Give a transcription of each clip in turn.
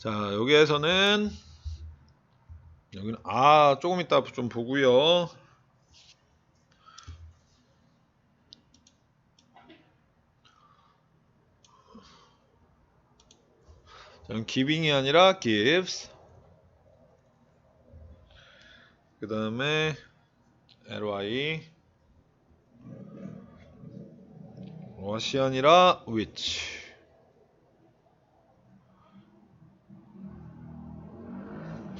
자, 여기에서는 여기는 아, 조금 이따 좀 보고요. 저는 giving이 아니라 gives. 그 다음에 ly what이 아니라 which.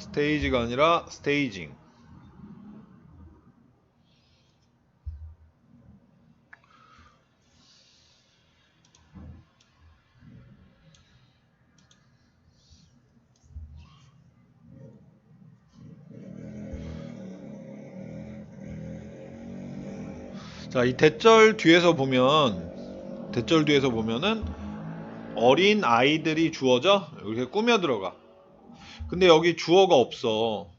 스테이지가 아니라 스테이징. 자, 이 대절 뒤에서 보면 대절 뒤에서 보면은 어린 아이들이 주어져 이렇게 꾸며 들어가. 근데 여기 주어가 없어.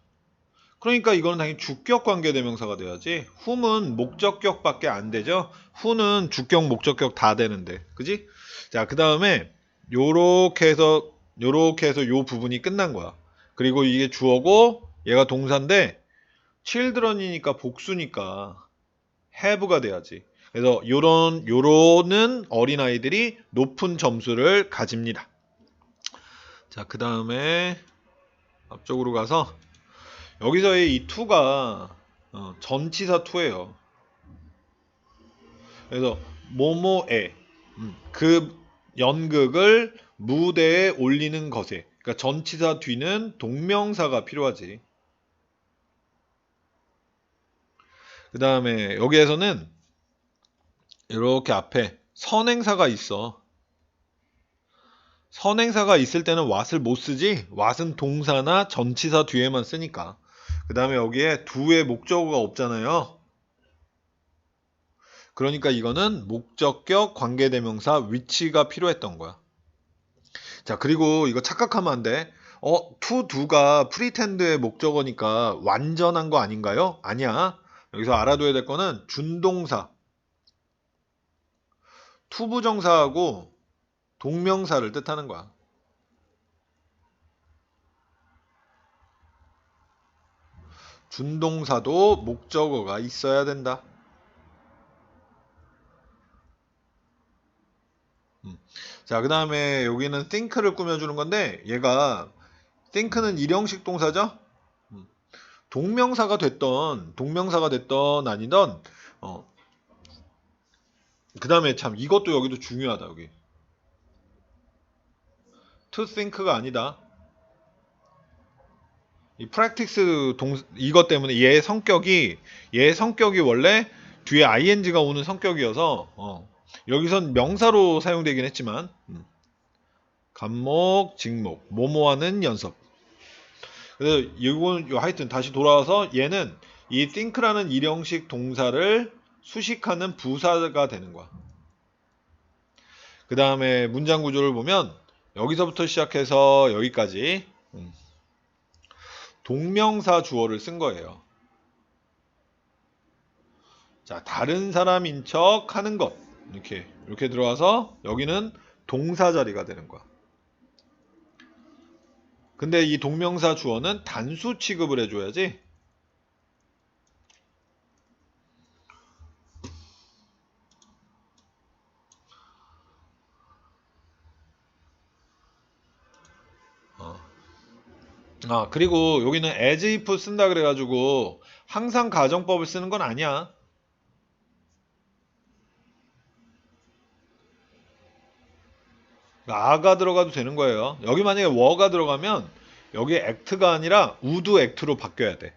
그러니까 이거는 당연히 주격 관계 대명사가 돼야지. whom은 목적격밖에 안 되죠. who는 주격 목적격 다 되는데. 그지? 자, 그다음에 요렇게 해서 요렇게 해서 요 부분이 끝난 거야. 그리고 이게 주어고 얘가 동사인데 children이니까 복수니까 have가 돼야지. 그래서 요런 요런은 어린아이들이 높은 점수를 가집니다. 자, 그다음에 앞쪽으로 가서 여기서의 이 to가 어, 전치사 to예요. 그래서 뭐뭐에 음, 그 연극을 무대에 올리는 것에 그러니까 전치사 뒤는 동명사가 필요하지. 그 다음에 여기에서는 이렇게 앞에 선행사가 있어. 선행사가 있을 때는 what을 못 쓰지. what은 동사나 전치사 뒤에만 쓰니까. 그 다음에 여기에 do의 목적어가 없잖아요. 그러니까 이거는 목적격 관계대명사 which가 필요했던 거야. 자, 그리고 이거 착각하면 안 돼. 어, to do가 pretend의 목적어니까 완전한 거 아닌가요? 아니야. 여기서 알아둬야 될 거는 준동사. 투부정사하고 동명사를 뜻하는 거야. 준동사도 목적어가 있어야 된다. 음. 자, 그 다음에 여기는 think를 꾸며주는 건데, 얘가 think는 일형식 동사죠? 음. 동명사가 됐던, 동명사가 됐던 아니던, 어, 그 다음에 참, 이것도 여기도 중요하다, 여기. To think가 아니다. 이 practice 동, 이것 때문에 얘 성격이, 얘 성격이 원래 뒤에 ing가 오는 성격이어서, 어, 여기선 명사로 사용되긴 했지만, 음. 간목, 직목, 모모하는 연습. 그래서 이건 요 하여튼 다시 돌아와서 얘는 이 think라는 일형식 동사를 수식하는 부사가 되는 거야. 그 다음에 문장 구조를 보면 여기서부터 시작해서 여기까지 음, 동명사 주어를 쓴 거예요. 자, 다른 사람인 척 하는 것. 이렇게, 이렇게 들어와서 여기는 동사 자리가 되는 거야. 근데 이 동명사 주어는 단수 취급을 해줘야지. 아, 그리고 여기는 as if 쓴다 그래가지고 항상 가정법을 쓰는 건 아니야. 아가 들어가도 되는 거예요. 여기 만약에 워가 들어가면 여기 act가 아니라 would act로 바뀌어야 돼.